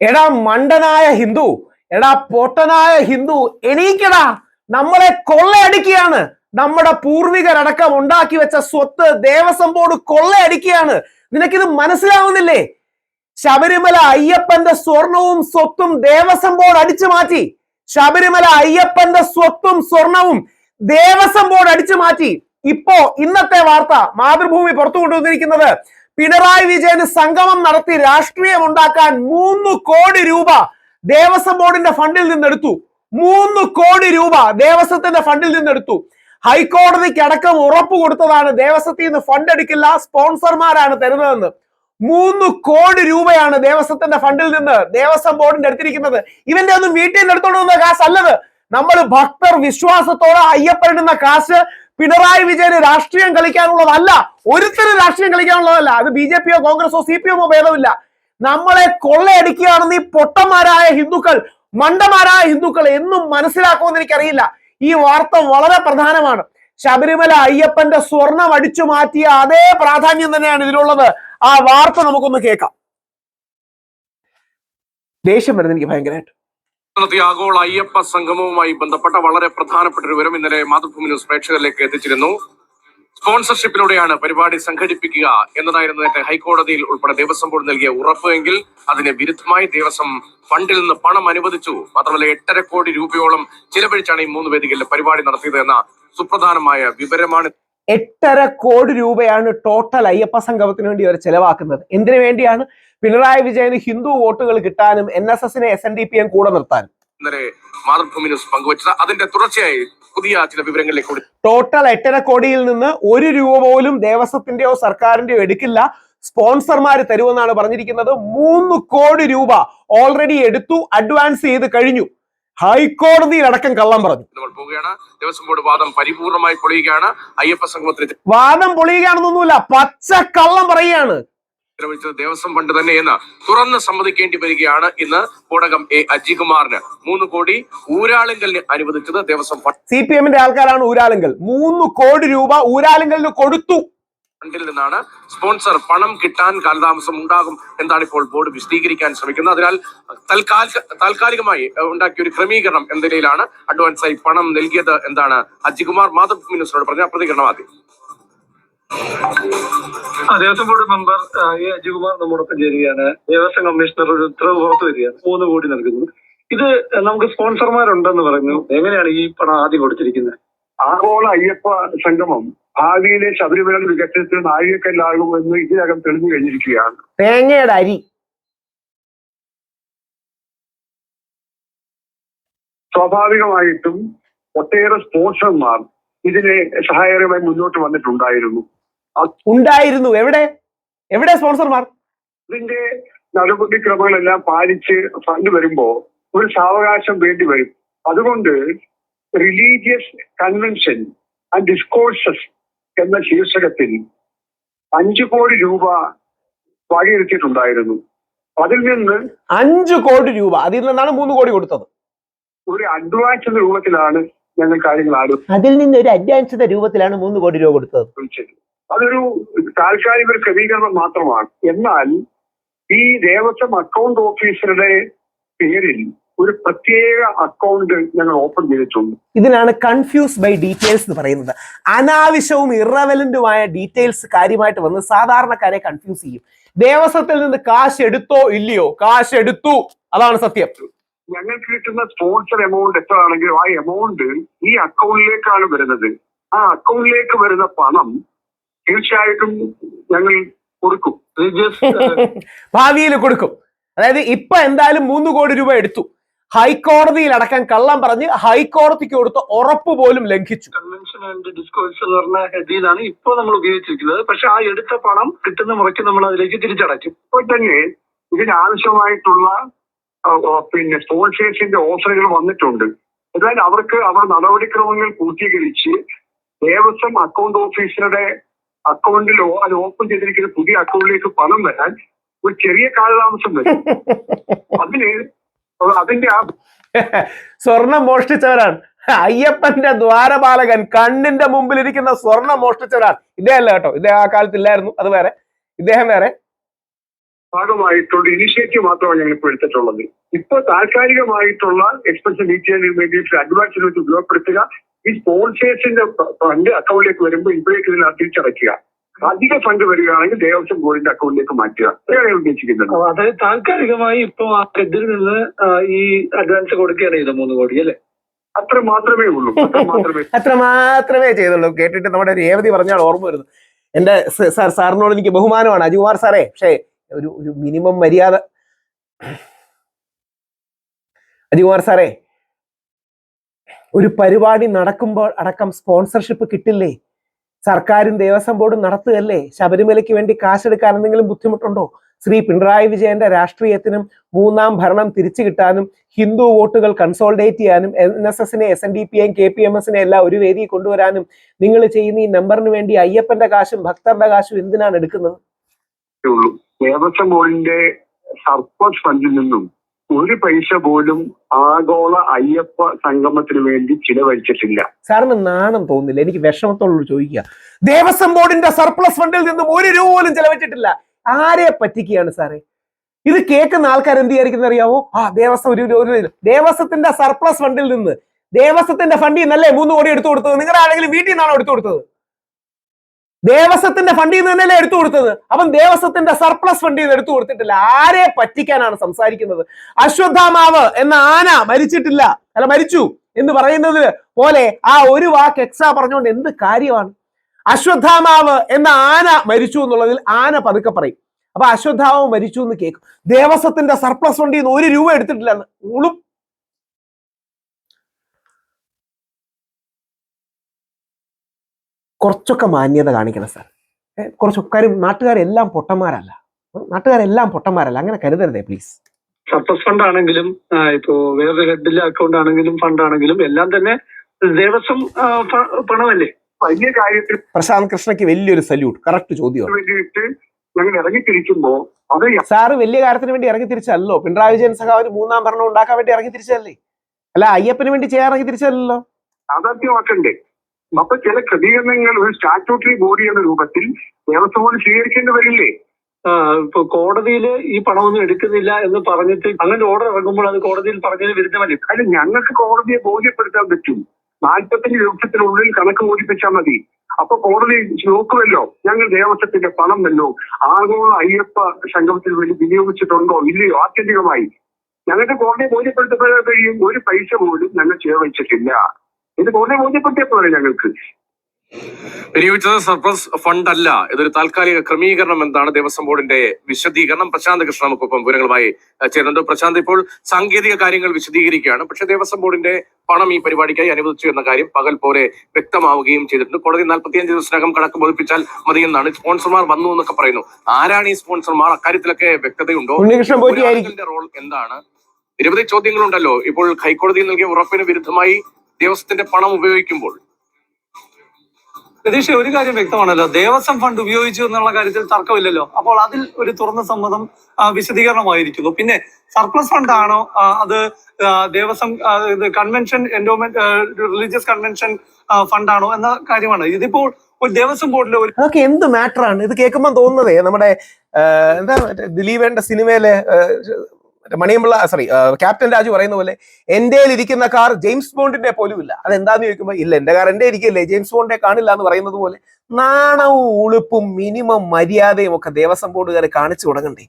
എടാ മണ്ടനായ ഹിന്ദു എടാ പൊട്ടനായ ഹിന്ദു എണീക്കടാ. നമ്മളെ കൊള്ളയടിക്കുകയാണ്. നമ്മുടെ പൂർവികരടക്കം ഉണ്ടാക്കി വെച്ച സ്വത്ത് ദേവസ്വം ബോർഡ് കൊള്ളയടിക്കുകയാണ്. നിനക്കിത് മനസ്സിലാവുന്നില്ലേ? ശബരിമല അയ്യപ്പന്റെ സ്വർണവും സ്വത്തും ദേവസ്വം ബോർഡ് അടിച്ചു മാറ്റി. ശബരിമല അയ്യപ്പന്റെ സ്വത്തും സ്വർണവും ദേവസ്വം ബോർഡ് അടിച്ചു മാറ്റി. ഇപ്പോ ഇന്നത്തെ വാർത്ത മാതൃഭൂമി പുറത്തു കൊണ്ടുവന്നിരിക്കുന്നത് പിണറായി വിജയന് സംഗമം നടത്തി രാഷ്ട്രീയം ഉണ്ടാക്കാൻ മൂന്ന് കോടി രൂപ ദേവസ്വം ബോർഡിന്റെ ഫണ്ടിൽ നിന്നെടുത്തു. മൂന്ന് കോടി രൂപ ദേവസ്വത്തിന്റെ ഫണ്ടിൽ നിന്നെടുത്തു. ഹൈക്കോടതിക്ക് അടക്കം ഉറപ്പ് കൊടുത്തതാണ് ദേവസ്വത്തിൽ നിന്ന് ഫണ്ട് എടുക്കില്ല സ്പോൺസർമാരാണ് തരുന്നതെന്ന്. മൂന്ന് കോടി രൂപയാണ് ദേവസ്വത്തിന്റെ ഫണ്ടിൽ നിന്ന് ദേവസ്വം ബോർഡിന്റെ എടുത്തിരിക്കുന്നത്. ഇവന്റെ ഒന്നും വീട്ടിൽ നിന്ന് എടുത്തോണ്ട് വന്ന കാശ് അല്ലത് നമ്മൾ ഭക്തർ വിശ്വാസത്തോടെ അയ്യപ്പനിടുന്ന കാശ് പിണറായി വിജയന് രാഷ്ട്രീയം കളിക്കാനുള്ളതല്ല ഒരുത്തരും രാഷ്ട്രീയം കളിക്കാനുള്ളതല്ല. അത് ബി ജെ പിയോ കോൺഗ്രസോ സി പി എമ്മോ ഭേദമില്ല. നമ്മളെ കൊള്ളയടിക്കുകയാണെന്ന് ഈ പൊട്ടന്മാരായ ഹിന്ദുക്കൾ മണ്ടന്മാരായ ഹിന്ദുക്കൾ എന്നും മനസ്സിലാക്കുമെന്ന് എനിക്കറിയില്ല. ഈ വാർത്ത വളരെ പ്രധാനമാണ്. ശബരിമല അയ്യപ്പന്റെ സ്വർണം അടിച്ചു മാറ്റിയ അതേ പ്രാധാന്യം തന്നെയാണ് ഇതിലുള്ളത്. ആ വാർത്ത നമുക്കൊന്ന് കേൾക്കാം. ദേഷ്യം വരുന്നത് എനിക്ക് ഭയങ്കരമായിട്ട്. നടത്തിയ ആഗോള അയ്യപ്പ സംഗമവുമായി ബന്ധപ്പെട്ട വളരെ പ്രധാനപ്പെട്ട ഒരു വിവരം ഇന്നലെ മാതൃഭൂമി ന്യൂസ് പ്രേക്ഷകരിലേക്ക് എത്തിച്ചിരുന്നു. സ്പോൺസർഷിപ്പിലൂടെയാണ് പരിപാടി സംഘടിപ്പിക്കുക എന്നതായിരുന്നു നേരത്തെ ഹൈക്കോടതിയിൽ ഉൾപ്പെടെ ദേവസ്വം ബോർഡ് നൽകിയ ഉറപ്പ് എങ്കിൽ അതിന് വിരുദ്ധമായി ദേവസ്വം ഫണ്ടിൽ നിന്ന് പണം അനുവദിച്ചു. മാത്രമല്ല എട്ടര കോടി രൂപയോളം ചിലവഴിച്ചാണ് ഈ മൂന്ന് വേദികളിൽ പരിപാടി നടത്തിയത് എന്ന സുപ്രധാനമായ വിവരമാണ്. എട്ടര കോടി രൂപയാണ് ടോട്ടൽ അയ്യപ്പ സംഗമത്തിന് വേണ്ടി അവർ ചെലവാക്കുന്നത്. എന്തിനു വേണ്ടിയാണ്? പിണറായി വിജയന് ഹിന്ദു വോട്ടുകൾ കിട്ടാനും എൻ എസ് എസിനെ S N D P M കൂടെ നിർത്താനും ഇന്നലെ മാതൃഭൂമി ന്യൂസ് പങ്കുവച്ചത് അതിന്റെ തുടർച്ചയായി പുതിയ ചില വിവരങ്ങളിലേക്ക് ടോട്ടൽ എട്ടര കോടിയിൽ നിന്ന് ഒരു രൂപ പോലും ദേവസ്വത്തിന്റെയോ സർക്കാരിന്റെയോ എടുക്കില്ല. സ്പോൺസർമാർ തരുമെന്നാണ് പറഞ്ഞിരിക്കുന്നത്. മൂന്ന് കോടി രൂപ ഓൾറെഡി എടുത്തു അഡ്വാൻസ് ചെയ്ത് കഴിഞ്ഞു. ഹൈക്കോടതിയിൽ അടക്കം കള്ളം പറഞ്ഞു. നമ്മൾ പോവുകയാണ്. ദേവസ്വം ബോർഡ് വാദം പരിപൂർണമായി പൊളിയുകയാണ്. അയ്യപ്പ സംഗമത്തിന് വാദം പൊളിയുകയാണെന്നൊന്നുമില്ല പച്ച കള്ളം പറയുകയാണ്. ചെലവഴിച്ചത് ദേവസ്വം ഫണ്ട് തന്നെ എന്ന് തുറന്ന് സമ്മതിക്കേണ്ടി വരികയാണ് ഇന്ന് കോടകം എ അജികുമാറിന്. മൂന്ന് കോടി ഊരാളുങ്കലിന് അനുവദിച്ചത് ദേവസ്വം ഫണ്ട്. സി പി എമ്മിന്റെ ആൾക്കാരാണ് ഊരാളുങ്കൽ. മൂന്ന് കോടി രൂപ ഊരാളുങ്കലിന് കൊടുത്തു. ഫണ്ടിൽ നിന്നാണ് സ്പോൺസർ പണം കിട്ടാൻ കാലതാമസം ഉണ്ടാകും എന്താണ് ഇപ്പോൾ ബോർഡ് വിശദീകരിക്കാൻ ശ്രമിക്കുന്നത്. അതിനാൽ തൽക്കാലിക താൽക്കാലികമായി ഉണ്ടാക്കിയ ഒരു ക്രമീകരണം എന്ന നിലയിലാണ് അഡ്വാൻസായി പണം നൽകിയത് എന്താണ് അജികുമാർ മാധവ് മിനിസ്റ്ററോട് പറഞ്ഞ പ്രതികരണം ആദ്യം. Devaswom board member A Ajikumar നമ്മോടൊപ്പം ചേരുകയാണ്. ദേവസ്വം കമ്മീഷണർ ഒരു ഉത്തരവ് പുറത്തു വരികയാണ്. മൂന്ന് കോടി നൽകുന്നു. ഇത് നമുക്ക് സ്പോൺസർമാരുണ്ടെന്ന് പറഞ്ഞു. എങ്ങനെയാണ് ഈ പണം ആദ്യം കൊടുത്തിരിക്കുന്നത്? ആഗോള അയ്യപ്പ സംഗമം ഭാവിയിലെ ശബരിമല വികസനത്തിന് നാഴികക്കല്ലാകുമെന്ന് ഇതിനകം തെളിഞ്ഞു കഴിഞ്ഞിരിക്കുകയാണ്. തേങ്ങയുടെ അരി. സ്വാഭാവികമായിട്ടും ഒട്ടേറെ സ്പോൺസർമാർ ഇതിനെ സഹായകരമായി മുന്നോട്ട് വന്നിട്ടുണ്ടായിരുന്നു. ഉണ്ടായിരുന്നു. എവിടെ? എവിടെ സ്പോൺസർമാർ? ഇതിന്റെ നടപടിക്രമങ്ങളെല്ലാം പാലിച്ച് ഫണ്ട് വരുമ്പോ ഒരു സാവകാശം വേണ്ടി വരും. അതുകൊണ്ട് റിലീജിയസ് കൺവെൻഷൻ ആൻഡ് ഡിസ്കോഴ്സസ് എന്ന ശീർഷകത്തിൽ അഞ്ചു കോടി രൂപ വകയിരുത്തിയിട്ടുണ്ടായിരുന്നു. അതിൽ നിന്ന് അഞ്ചു കോടി രൂപ. അതിൽ നിന്നാണ് മൂന്ന് കോടി കൊടുത്തത്. ഒരു അഡ്വാൻസ് എന്ന രൂപത്തിലാണ് ഞങ്ങൾ കാര്യങ്ങൾ അതിൽ നിന്ന് ഒരു അഡ്വാൻസ് രൂപത്തിലാണ് മൂന്ന് കോടി രൂപ കൊടുത്തത്. അതൊരു താൽക്കാലിക ഒരു ക്രമീകരണം മാത്രമാണ്. എന്നാൽ ഈ ദേവസ്വം അക്കൗണ്ട് ഓഫീസറുടെ പേരിൽ ഒരു പ്രത്യേക അക്കൗണ്ട് ഞങ്ങൾ ഓപ്പൺ ചെയ്തിട്ടുണ്ട്. ഇതിനാണ് കൺഫ്യൂസ് ബൈ ഡീറ്റെയിൽസ് എന്ന് പറയുന്നത്. അനാവശ്യവും ഇറവലന്റുമായ ഡീറ്റെയിൽസ് കാര്യമായിട്ട് വന്ന് സാധാരണക്കാരെ കൺഫ്യൂസ് ചെയ്യും. ദേവസ്വത്തിൽ നിന്ന് കാശ് എടുത്തോ ഇല്ലയോ? കാശ് എടുത്തു. അതാണ് സത്യം. ഞങ്ങൾക്ക് കിട്ടുന്ന സ്പോൺസർ എമൗണ്ട് എത്ര ആണെങ്കിലും ആ എമൗണ്ട് ഈ അക്കൗണ്ടിലേക്കാണ് വരുന്നത്. ആ അക്കൗണ്ടിലേക്ക് വരുന്ന പണം തീർച്ചയായിട്ടും ഞങ്ങൾ കൊടുക്കും. റിലീജിയസ് ഭാവിയിൽ കൊടുക്കും. അതായത് ഇപ്പൊ എന്തായാലും മൂന്ന് കോടി രൂപ എടുത്തു. ഹൈക്കോടതിയിൽ അടക്കം കള്ളം പറഞ്ഞ് ഹൈക്കോടതിക്ക് കൊടുത്ത ഉറപ്പ് പോലും ലംഘിച്ചു. കൺവെൻഷൻ ആൻഡ് ഡിസ്കോഴ്സ് എന്ന് പറഞ്ഞ ഹെഡിയിലാണ് ഇപ്പോൾ നമ്മൾ ഉപയോഗിച്ചിരിക്കുന്നത്. പക്ഷെ ആ എടുത്ത പണം കിട്ടുന്ന മുറയ്ക്ക് നമ്മൾ അതിലേക്ക് തിരിച്ചടയ്ക്കും ഇപ്പോൾ തന്നെ ഇതിനാവശ്യമായിട്ടുള്ള പിന്നെ സ്പോൺസേഴ്സിന്റെ ഓഫറുകൾ വന്നിട്ടുണ്ട്. എന്നാൽ അവർക്ക് അവർ നടപടിക്രമങ്ങൾ പൂർത്തീകരിച്ച് ദേവസ്വം അക്കൗണ്ട് ഓഫീസറുടെ അക്കൗണ്ടിൽ ഓ- അത് ഓപ്പൺ ചെയ്തിരിക്കുന്ന പുതിയ അക്കൗണ്ടിലേക്ക് പണം വരാൻ ഒരു ചെറിയ കാലതാമസം വരും. അതിന് അതിന്റെ ആ സ്വർണം മോഷ്ടിച്ചവരാണ്. അയ്യപ്പന്റെ ദ്വാരപാലകൻ കണ്ണിന്റെ മുമ്പിൽ ഇരിക്കുന്ന സ്വർണം മോഷ്ടിച്ചവരാണ്. ഇദ്ദേഹമല്ല കേട്ടോ. ഇദ്ദേഹം ആ കാലത്ത് ഇല്ലായിരുന്നു അത് വേറെ. ഇദ്ദേഹം വേറെ. ഭാഗമായിട്ടുള്ള ഇനിഷ്യേറ്റീവ് മാത്രമാണ് ഞങ്ങൾ ഇപ്പോൾ എടുത്തിട്ടുള്ളത്. ഇപ്പൊ താൽക്കാലികമായിട്ടുള്ള എക്സ്പെൻസ് മീറ്റ് ചെയ്യാൻ വേണ്ടിയിട്ട് അഡ്വാൻസ് വെച്ച് ഉപയോഗപ്പെടുത്തുക. ഈ സ്പോൺസേഴ്സിന്റെ ഫണ്ട് അക്കൗണ്ടിലേക്ക് വരുമ്പോൾ ഇപ്പോഴേക്ക് ഇതിനെ തിരിച്ചടയ്ക്കുക. അധിക ഫണ്ട് വരികയാണെങ്കിൽ ദേവസ്വം ബോർഡിന്റെ അക്കൗണ്ടിലേക്ക് മാറ്റുക. അതാണ് ഞാൻ ഉദ്ദേശിക്കുന്നത്. അതായത് താൽക്കാലികമായി ഇപ്പൊ ആ ഹെഡിൽ നിന്ന് ഈ അഡ്വാൻസ് കൊടുക്കുകയാണ് ചെയ്തത് മൂന്ന് കോടി അല്ലേ? അത്ര മാത്രമേ ഉള്ളൂ. അത്ര മാത്രമേ അത്ര മാത്രമേ ചെയ്തുള്ളൂ. കേട്ടിട്ട് നമ്മുടെ രേവതി പറഞ്ഞാൽ ഓർമ്മ വരുന്നു. എന്റെ സാർ സാറിനോട് എനിക്ക് ബഹുമാനമാണ്. അജികുമാർ സാറേ പക്ഷേ ഒരു ഒരു മിനിമം മര്യാദ. അജികുമാർ സാറേ ഒരു പരിപാടി നടക്കുമ്പോൾ അടക്കം സ്പോൺസർഷിപ്പ് കിട്ടില്ലേ? സർക്കാരും ദേവസ്വം ബോർഡും നടത്തുകയല്ലേ? ശബരിമലയ്ക്ക് വേണ്ടി കാശെടുക്കാൻ എന്തെങ്കിലും ബുദ്ധിമുട്ടുണ്ടോ? ശ്രീ പിണറായി വിജയന്റെ രാഷ്ട്രീയത്തിനും മൂന്നാം ഭരണം തിരിച്ചു കിട്ടാനും ഹിന്ദു വോട്ടുകൾ കൺസോൾഡേറ്റ് ചെയ്യാനും എൻ എസ് എസിനെ S N D K P M എസിനെ എല്ലാം ഒരു വേദിയിൽ കൊണ്ടുവരാനും നിങ്ങൾ ചെയ്യുന്ന ഈ നമ്പറിന് വേണ്ടി അയ്യപ്പന്റെ കാശും ഭക്തരുടെ കാശും എന്തിനാണ് എടുക്കുന്നത്? ദേവസ്വം ബോർഡിന്റെ സർപ്പോസ് ഫണ്ടിൽ നിന്നും ഒരു പൈസ പോലും ആഗോള അയ്യപ്പ സംഗമത്തിന് വേണ്ടി ചിലവഴിച്ചിട്ടില്ല. സാറിന് നാണം തോന്നുന്നില്ല എനിക്ക് വിഷമത്തോട് ചോദിക്കുക. ദേവസ്വം ബോർഡിന്റെ സർപ്ലസ് ഫണ്ടിൽ നിന്നും ഒരു രൂപ പോലും ചെലവഴിച്ചിട്ടില്ല. ആരെ പറ്റിക്കുകയാണ് സാറേ? ഇത് കേൾക്കുന്ന ആൾക്കാർ എന്ത് വിചാരിക്കുന്ന അറിയാവോ? ആ ദേവസ്വം ഒരു ഒരു- ദേവസ്വത്തിന്റെ സർപ്ലസ് ഫണ്ടിൽ നിന്ന്. ദേവസ്വത്തിന്റെ ഫണ്ടിൽ നിന്നല്ലേ മൂന്ന് കോടി എടുത്തു കൊടുത്തത്? നിങ്ങളുടെ ആരെങ്കിലും വീട്ടിൽ നിന്നാണോ എടുത്തു കൊടുത്തത്? ദേവസ്വത്തിന്റെ ഫണ്ടിൽ നിന്ന് തന്നെയല്ലേ എടുത്തു കൊടുത്തത്? അപ്പം ദേവസ്വത്തിന്റെ സർപ്ലസ് ഫണ്ടിൽ നിന്ന് എടുത്തു കൊടുത്തിട്ടില്ല. ആരെ പറ്റിക്കാനാണ് സംസാരിക്കുന്നത്? അശ്വത്ഥാമാവ് എന്ന ആന മരിച്ചിട്ടില്ല. അല്ല മരിച്ചു എന്ന് പറയുന്നത് പോലെ ആ ഒരു വാക്ക് എക്സ്ട്രാ പറഞ്ഞുകൊണ്ട് എന്ത് കാര്യമാണ്? അശ്വത്ഥാമാവ് എന്ന ആന മരിച്ചു എന്നുള്ളതിൽ ആന പതുക്കെ പറയും. അപ്പൊ അശ്വത്ഥാമാവ് മരിച്ചു എന്ന് കേൾക്കും. ദേവസ്വത്തിന്റെ സർപ്ലസ് ഫണ്ടിൽ നിന്ന് ഒരു രൂപ എടുത്തിട്ടില്ല ഉളും കുറച്ചൊക്കെ മാന്യത കാണിക്കണം സാർ. കുറച്ച് കുറച്ചൊക്കെ നാട്ടുകാരെല്ലാം പൊട്ടന്മാരല്ല. നാട്ടുകാരെല്ലാം പൊട്ടന്മാരല്ല. അങ്ങനെ കരുതരുതേ പ്ലീസ് സർപ്ലസ് ഫണ്ട് ആണെങ്കിലും ഇപ്പോ വേറൊരു ഹെഡിലെ അക്കൗണ്ട് ആണെങ്കിലും ഫണ്ട് ആണെങ്കിലും എല്ലാം തന്നെ ദേവസ്വം പണമല്ലേ? വലിയ കാര്യത്തിൽ പ്രശാന്ത് കൃഷ്ണയ്ക്ക് വലിയൊരു സല്യൂട്ട് കറക്റ്റ് ചോദ്യം വേണ്ടിയിട്ട് ഞങ്ങൾ ഇറങ്ങിത്തിരിക്കുമ്പോ അത് സാറ് വലിയ കാര്യത്തിന് വേണ്ടി ഇറങ്ങി തിരിച്ചല്ലോ പിണറായി വിജയൻ സഖാവ് മൂന്നാം ഭരണം ഉണ്ടാക്കാൻ വേണ്ടി ഇറങ്ങി തിരിച്ചല്ലേ അല്ല അയ്യപ്പന് വേണ്ടി ചെയ്യാൻ ഇറങ്ങി തിരിച്ചല്ലോ യാഥാർത്ഥ്യമാക്കണ്ടേ? അപ്പൊ ചില ക്രമീകരണങ്ങൾ ഒരു സ്റ്റാറ്റ്യൂട്ടറി ബോഡി എന്ന രൂപത്തിൽ ദേവസ്വം ബോർഡ് സ്വീകരിക്കേണ്ടി വരില്ലേ? ഇപ്പൊ കോടതിയിൽ ഈ പണമൊന്നും എടുക്കുന്നില്ല എന്ന് പറഞ്ഞിട്ട് അങ്ങനെ ഓർഡർ ഇറങ്ങുമ്പോൾ അത് കോടതിയിൽ പറഞ്ഞതിന് വിരുദ്ധമല്ലേ? അല്ല ഞങ്ങൾക്ക് കോടതിയെ ബോധ്യപ്പെടുത്താൻ പറ്റും. നാൽപ്പത്തഞ്ച് ദിവസത്തിനുള്ളിൽ കണക്ക് ബോധിപ്പിച്ചാൽ മതി. അപ്പൊ കോടതി നോക്കുമല്ലോ ഞങ്ങൾ ദേവസ്വത്തിന്റെ പണം വല്ലോ ആഗോള അയ്യപ്പ സംഗമത്തിന് വേണ്ടി വിനിയോഗിച്ചിട്ടുണ്ടോ? ഇല്ലയോ? ആത്യന്തികമായി. ഞങ്ങൾക്ക് കോടതിയെ ബോധ്യപ്പെടുത്തപ്പെടാൻ കഴിയും. ഒരു പൈസ പോലും ഞങ്ങൾ ചെലവഴിച്ചിട്ടില്ല. ഇത് കോടതിയെ ബോധ്യപ്പെടുത്തിയപ്പോഴേ ഞങ്ങൾക്ക്. വിനിയോഗിച്ചത് സർപ്ലസ് ഫണ്ട് അല്ല ഇതൊരു താൽക്കാലിക ക്രമീകരണം എന്താണ് ദേവസ്വം ബോർഡിന്റെ വിശദീകരണം? പ്രശാന്ത് കൃഷ്ണ നമുക്കൊപ്പം വിവരങ്ങളുമായി ചേരുന്നുണ്ട്. പ്രശാന്ത് ഇപ്പോൾ സാങ്കേതിക കാര്യങ്ങൾ വിശദീകരിക്കുകയാണ്. പക്ഷെ ദേവസ്വം ബോർഡിന്റെ പണം ഈ പരിപാടിക്കായി അനുവദിച്ചു എന്ന കാര്യം പകൽ പോലെ വ്യക്തമാവുകയും ചെയ്തിട്ടുണ്ട്. കോടതി നാൽപ്പത്തിയഞ്ച് ദിവസത്തിനകം കണക്ക് ബോധിപ്പിച്ചാൽ മതിയെന്നാണ് സ്പോൺസർമാർ വന്നു എന്നൊക്കെ പറയുന്നു. ആരാണ് ഈ സ്പോൺസർമാർ? അക്കാര്യത്തിലൊക്കെ വ്യക്തതയുണ്ടോ? റോൾ എന്താണ്? നിരവധി ചോദ്യങ്ങളുണ്ടല്ലോ. ഇപ്പോൾ ഹൈക്കോടതി നൽകിയ ഉറപ്പിന് വിരുദ്ധമായി ദേവസ്വത്തിന്റെ പണം ഉപയോഗിക്കുമ്പോൾ. രതീഷ് ഒരു കാര്യം വ്യക്തമാണല്ലോ. ദേവസ്വം ഫണ്ട് ഉപയോഗിച്ചു എന്നുള്ള കാര്യത്തിൽ തർക്കമില്ലല്ലോ. അപ്പോൾ അതിൽ ഒരു തുറന്ന സമ്മതം വിശദീകരണമായിരിക്കുന്നു. പിന്നെ സർപ്ലസ് ഫണ്ട് ആണോ അത് Devaswom convention endowment religious convention ഫണ്ടാണോ എന്ന കാര്യമാണ്. ഇതിപ്പോൾ ഒരു ദേവസ്വം ബോർഡിലെ ഒരു അതൊക്കെ എന്ത് മാറ്ററാണ് ഇത് കേൾക്കുമ്പോൾ തോന്നുന്നതേ നമ്മുടെ എന്താ ദിലീപേന്റെ സിനിമയിലെ മണിയമ്പിള്ള സോറി ക്യാപ്റ്റൻ രാജു പറയുന്ന പോലെ എന്റെ ഇരിക്കുന്ന കാർ ജെയിംസ് ബോണ്ടിന്റെ പോലും ഇല്ല. അതെന്താന്ന് ചോദിക്കുമ്പോൾ ഇല്ല എന്റെ കാർ എന്റെ ഇരിക്കില്ലേ ജെയിംസ് ബോണ്ടിനെ കാണില്ല എന്ന് പറയുന്നത് പോലെ നാണവും ഉളുപ്പും മിനിമം മര്യാദയും ഒക്കെ ദേവസ്വം ബോർഡുകാർ കാണിച്ചു തുടങ്ങണ്ടേ.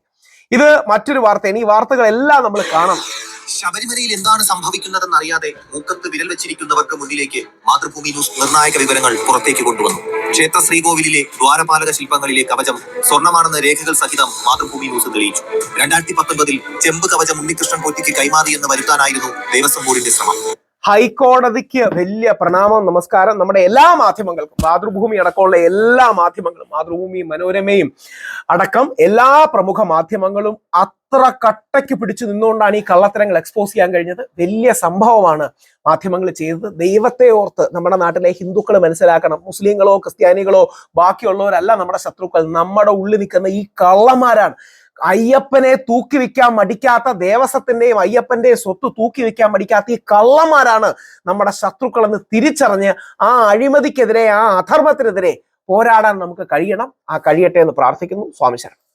ഇത് മറ്റൊരു വാർത്തയാണ് ഈ വാർത്തകളെല്ലാം നമ്മൾ കാണണം. ശബരിമലയിൽ എന്താണ് സംഭവിക്കുന്നതെന്ന് അറിയാതെ മൂക്കത്ത് വിരൽ വെച്ചിരിക്കുന്നവർക്ക് മുന്നിലേക്ക് മാതൃഭൂമി ന്യൂസ് നിർണായക വിവരങ്ങൾ പുറത്തേക്ക് കൊണ്ടുവന്നു. ക്ഷേത്ര ശ്രീകോവിലിലെ ദ്വാരപാലക ശില്പങ്ങളിലെ കവചം സ്വർണമാണെന്ന രേഖകൾ സഹിതം മാതൃഭൂമി ന്യൂസ് തെളിയിച്ചു. രണ്ടായിരത്തി പത്തൊമ്പതിൽ ചെമ്പ് കവചം ഉണ്ണികൃഷ്ണൻ പോറ്റിക്ക് കൈമാറിയെന്ന് വരുത്താനായിരുന്നു ദേവസ്വം ബോർഡിന്റെ ശ്രമം. ഹൈക്കോടതിക്ക് വലിയ പ്രണാമം നമസ്കാരം. നമ്മുടെ എല്ലാ മാധ്യമങ്ങൾക്കും മാതൃഭൂമി അടക്കമുള്ള എല്ലാ മാധ്യമങ്ങളും മാതൃഭൂമി മനോരമയും അടക്കം എല്ലാ പ്രമുഖ മാധ്യമങ്ങളും അത്ര കട്ടയ്ക്ക് പിടിച്ചു നിന്നുകൊണ്ടാണ് ഈ കള്ളത്തരങ്ങൾ എക്സ്പോസ് ചെയ്യാൻ കഴിഞ്ഞത്. വലിയ സംഭവമാണ് മാധ്യമങ്ങൾ ചെയ്തത്. ദൈവത്തെ ഓർത്ത് നമ്മുടെ നാട്ടിലെ ഹിന്ദുക്കൾ മനസ്സിലാക്കണം. മുസ്ലിങ്ങളോ ക്രിസ്ത്യാനികളോ ബാക്കിയുള്ളവരല്ല നമ്മുടെ ശത്രുക്കൾ. നമ്മുടെ ഉള്ളിൽ നിൽക്കുന്ന ഈ കള്ളന്മാരാണ്. അയ്യപ്പനെ തൂക്കി വെക്കാൻ മടിക്കാത്ത ദേവസ്വത്തിന്റെയും അയ്യപ്പന്റെയും സ്വത്ത് തൂക്കി വെക്കാൻ മടിക്കാത്ത ഈ കള്ളന്മാരാണ് നമ്മുടെ ശത്രുക്കൾ എന്ന് തിരിച്ചറിഞ്ഞ് ആ അഴിമതിക്കെതിരെ ആ അധർമ്മത്തിനെതിരെ പോരാടാൻ നമുക്ക് കഴിയണം. ആ കഴിയട്ടെ എന്ന് പ്രാർത്ഥിക്കുന്നു. സ്വാമി ശരണം.